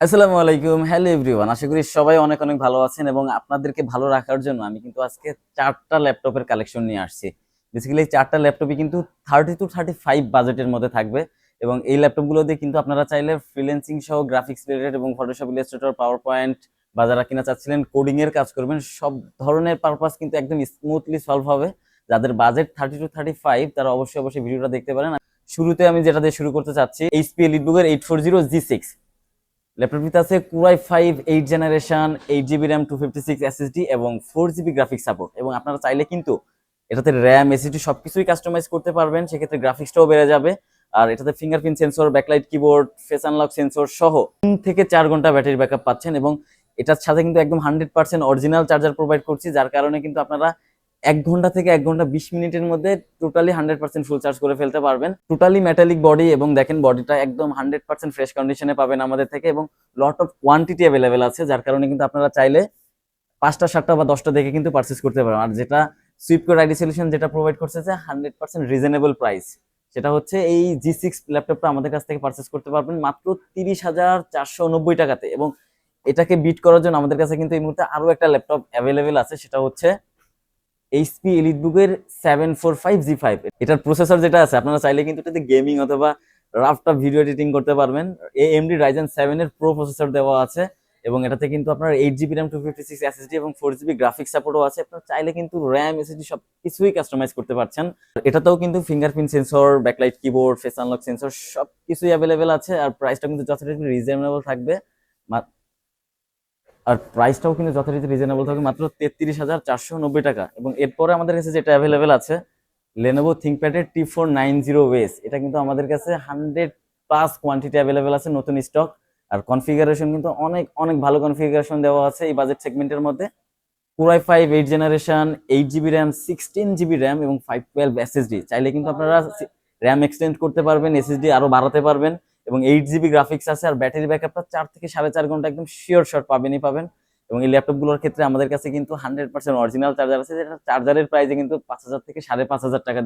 আসসালামু আলাইকুম। Hello everyone আশা করি সবাই অনেক অনেক ভালো আছেন এবং আপনাদেরকে ভালো রাখার জন্য আমি কিন্তু আজকে চারটা ল্যাপটপের কালেকশন নিয়ে আসছি। বেসিক্যালি এই চারটা ল্যাপটপই কিন্তু থার্টি টু থার্টি ফাইভ বাজেটের মধ্যে থাকবে এবং এই ল্যাপটপগুলো দিয়ে কিন্তু আপনারা চাইলে ফ্রিল্যান্সিং সহ গ্রাফিক্স রিলেটেড এবং ফটোশপ ইলাস্ট্রেটর পাওয়ার পয়েন্ট বা যারা কিনা চাচ্ছিলেন কোডিং এর কাজ করবেন, সব ধরনের পারপাস কিন্তু একদম স্মুথলি সলভ হবে। যাদের budget thirty two thirty five তারা অবশ্যই অবশ্যই ভিডিওটা দেখতে পারেন। শুরুতে আমি যেটা দিয়ে শুরু করতে চাচ্ছি HP এলিটবুকের eight four zero G six ল্যাপটপটিতে আছে core i five eight generation eight GB RAM two fifty six SSD এবং ফোর জিবি গ্রাফিক্স সাপোর্ট এবং আপনারা চাইলে কিন্তু এটাতে র্যাম এসএসডি সবকিছুই কাস্টমাইজ করতে পারবেন। সেক্ষেত্রে গ্রাফিক্সটাও বেড়ে যাবে। আর এটাতে fingerprint sensor backlight keyboard face unlock sensor সহ তিন থেকে চার ঘণ্টা ব্যাটারি ব্যাকআপ পাচ্ছেন। এবং এটার সাথে কিন্তু একদম hundred percent original charger provide করছি, যার কারণে কিন্তু আপনারা এক ঘণ্টা থেকে এক ঘণ্টা বিশ মিনিটের মধ্যে totally hundred percent full charge করে ফেলতে পারবেন। টোটালি মেটালিক বডি এবং দেখেন বডিটা একদম হান্ড্রেড পার্সেন্ট ফ্রেশ কন্ডিশনে পাবেন আমাদের থেকে এবং লট অফ কোয়ান্টিটি অ্যাভেলেবেল আছে, যার কারণে কিন্তু আপনারা চাইলে পাঁচটা, সাতটা বা দশটা দেখে কিন্তু পারচেস করতে পারেন আর যেটা সুইপকোড আইডি সলিউশন যেটা প্রোভাইড করছে যে হান্ড্রেড পার্সেন্ট রিজনেবল প্রাইস সেটা হচ্ছে এই জি সিক্স ল্যাপটপটা আমাদের কাছ থেকে পারচেস করতে পারবেন মাত্র তিরিশ হাজার চারশো নব্বই টাকাতে এবং এটাকে বিট করার জন্য আমাদের কাছে কিন্তু এই মুহূর্তে আরও একটা ল্যাপটপ অ্যাভেলেবেল আছে, সেটা হচ্ছে HP এলিটবুকের seven four five G five এটার প্রসেসর যেটা আছে, আপনারা চাইলে কিন্তু এটাতে গেমিং অথবা রাফটা ভিডিও এডিটিং করতে পারবেন। এএমডি রাইজেন সেভেন এর প্রো প্রসেসর দেওয়া আছে এবং এটাতে কিন্তু আপনার eight GB RAM two fifty six SSD এবং ফোর জিবি গ্রাফিক্স সাপোর্টও আছে। আপনার চাইলে কিন্তু র্যাম এসএসডি সব কিছুই কাস্টমাইজ করতে পারছেন। এটাতেও কিন্তু fingerprint sensor backlight keyboard face unlock sensor সব কিছুই অ্যাভেলেবেল আছে। আর প্রাইসটা কিন্তু যথেষ্ট রিজনেবল থাকবে। আর প্রাইসটাও কিন্তু যথারীতি রিজনেবল থাকবে মাত্র তেত্রিশ হাজার চারশো নব্বই টাকা। এবং এরপরে আমাদের কাছে যেটা অ্যাভেলেবেল আছে লেনোভো থিঙ্কপ্যাডের টি ফোর নাইন জিরো ওয়েস এটা কিন্তু আমাদের কাছে হান্ড্রেড প্লাস কোয়ান্টিটি অ্যাভেলেবেল আছে নতুন স্টক আর কনফিগারেশন কিন্তু অনেক অনেক ভালো কনফিগারেশন দেওয়া আছে এই বাজেট সেগমেন্টের মধ্যে। Core i five eight generation eight GB RAM sixteen GB RAM এবং ফাইভ টুয়েলভ এসএসডি চাইলে কিন্তু আপনারা র্যাম এক্সটেন্ড করতে পারবেন এসএসডি আরও বাড়াতে পারবেন। এবং এইট জিবি গ্রাফিক্স আছে, আর ব্যাটারি ব্যাকআপটা চার থেকে সাড়ে চার ঘণ্টা একদম শিওর শট পাবেনই পাবেন। এবং এই ল্যাপটপগুলোর ক্ষেত্রে আমাদের কাছে কিন্তু হান্ড্রেড পার্সেন্ট অরিজিনাল চার্জার আছে, যেটা চার্জারের প্রাইসে কিন্তু পাঁচ হাজার থেকে সাড়ে পাঁচ হাজার টাকা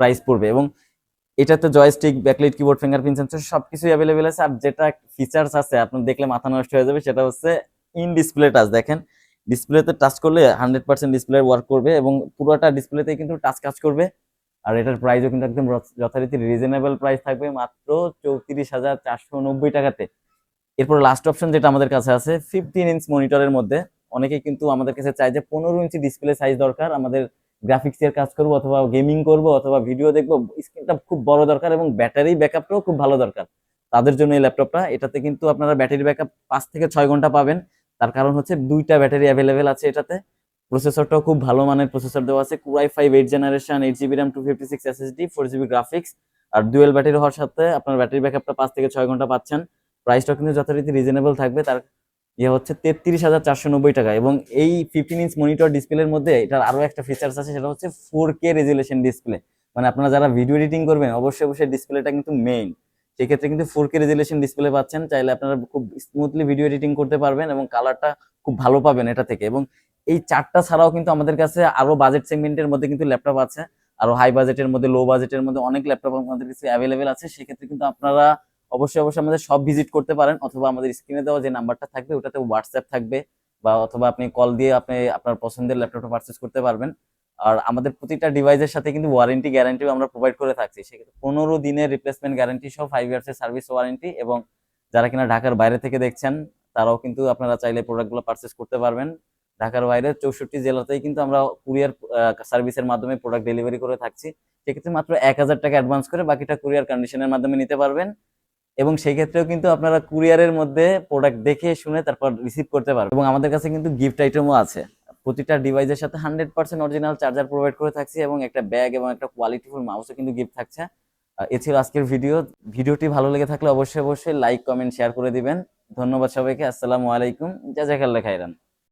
প্রাইস পড়বে। এবং এটাতে joystick backlight keyboard fingerprint sensor সবকিছুই অ্যাভেলেবেল আছে, আর যেটা ফিচার্স আছে, আপনার দেখলে মাথা নষ্ট হয়ে যাবে, সেটা হচ্ছে ইন ডিসপ্লে টাচ দেখেন। ডিসপ্লেতে টাচ করলে হান্ড্রেড পার্সেন্ট ডিসপ্লে ওয়ার্ক করবে এবং পুরোটা ডিসপ্লেতে কিন্তু টাচ কাজ করবে। আর এটার প্রাইসও কিন্তু একদম যথারীতি রিজনেবল প্রাইস থাকবে মাত্র চৌত্রিশ হাজার চারশো নব্বই টাকাতে। এরপর লাস্ট অপশন যেটা আমাদের কাছে আছে ফিফটিন ইঞ্চ মনিটরের মধ্যে। অনেকে কিন্তু আমাদের কাছে চায় যে পনেরো ইঞ্চি ডিসপ্লে সাইজ দরকার, আমাদের গ্রাফিক্স এর কাজ করব অথবা গেমিং করব অথবা ভিডিও দেখব স্ক্রিনটা খুব বড় দরকার এবং ব্যাটারি ব্যাকআপটাও খুব ভালো দরকার। তাদের জন্য এই ল্যাপটপটা এটাতে কিন্তু আপনারা ব্যাটারি ব্যাকআপ পাঁচ থেকে ছয় ঘণ্টা পাবেন। তার কারণ হচ্ছে দুইটা ব্যাটারি অ্যাভেলেবেল আছে এটাতে। প্রসেসরটাও খুব ভালো মানের প্রসেসর দেওয়া আছে। Core i five eight generation eight GB RAM two fifty six SSD four GB graphics R dual battery হওয়ার সাথে আপনার ব্যাটারি ব্যাকআপটা পাঁচ থেকে ছয় ঘণ্টা পাচ্ছেন। প্রাইসটা কিন্তু যথারীতি রিজনেবল থাকবে। তার ইয়ে হচ্ছে তেত্রিশ হাজার চারশো নব্বই টাকা এবং এই ফিফটিন ইঞ্চ মনিটর ডিসপ্লের মধ্যে এটার আরও একটা ফিচার্স আছে, সেটা হচ্ছে ফোর কে রেজুলেশন ডিসপ্লে মানে আপনারা যারা ভিডিও এডিটিং করবেন, অবশ্যই অবশ্যই ডিসপ্লেটা কিন্তু মেইন সেক্ষেত্রে কিন্তু ফোর কে রেজুলেশন ডিসপ্লে পাচ্ছেন, চাইলে আপনারা খুব স্মুথলি ভিডিও এডিটিং করতে পারবেন এবং কালারটা খুব ভালো পাবেন এটা থেকে। এবং এই চারটা ছাড়াও কিন্তু আমাদের কাছে আরও বাজেট সেগমেন্টের মধ্যে কিন্তু ল্যাপটপ আছে, আরও হাই বাজেটের মধ্যে লো বাজেটের মধ্যে অনেক ল্যাপটপ আমাদের কাছে অ্যাভেলেবেল আছে। সেক্ষেত্রে কিন্তু আপনারা অবশ্যই অবশ্যই আমাদের সব ভিজিট করতে পারেন অথবা আমাদের স্ক্রিনে দেওয়া যে নাম্বারটা থাকবে, ওটাতে হোয়াটসঅ্যাপ থাকবে বা অথবা আপনি কল দিয়ে আপনি আপনার পছন্দের ল্যাপটপটা পারচেস করতে পারবেন। আর আমাদের প্রতিটা ডিভাইসের সাথে কিন্তু ওয়ারেন্টি গ্যারান্টিও আমরা প্রোভাইড করে থাকছি। সেক্ষেত্রে পনেরো দিনের রিপ্লেসমেন্ট গ্যারান্টি সহ ফাইভ ইয়ার্সের সার্ভিস ওয়ারেন্টি এবং যারা কিনা ঢাকার বাইরে থেকে দেখছেন, তারাও কিন্তু আপনারা চাইলে প্রোডাক্টগুলো পারচেস করতে পারবেন। ঢাকার বাইরে চৌষট্টি জেলাতেই কিন্তু আমরা কুরিয়ার সার্ভিসের মাধ্যমে প্রোডাক্ট ডেলিভারি করে থাকছি। সেক্ষেত্রে মাত্র এক হাজার টাকা অ্যাডভান্স করে বাকিটা কুরিয়ার কন্ডিশনের মাধ্যমে নিতে পারবেন। এবং সেই ক্ষেত্রেও কিন্তু আপনারা কুরিয়ারের মধ্যে প্রোডাক্ট দেখে শুনে তারপর রিসিভ করতে পারবেন। এবং আমাদের কাছে কিন্তু গিফট আইটেমও আছে। প্রতিটা ডিভাইসের সাথে hundred percent original charger provide করে থাকছি এবং একটা ব্যাগ এবং একটা কোয়ালিটিফুল মাউসও কিন্তু গিফট থাকছে। এ ছিল আজকের ভিডিও ভিডিওটি ভালো লেগে থাকলে অবশ্যই অবশ্যই লাইক কমেন্ট শেয়ার করে দিবেন। ধন্যবাদ সবাইকে। আসসালামু আলাইকুম। জাজাকাল্লাহ খাইরান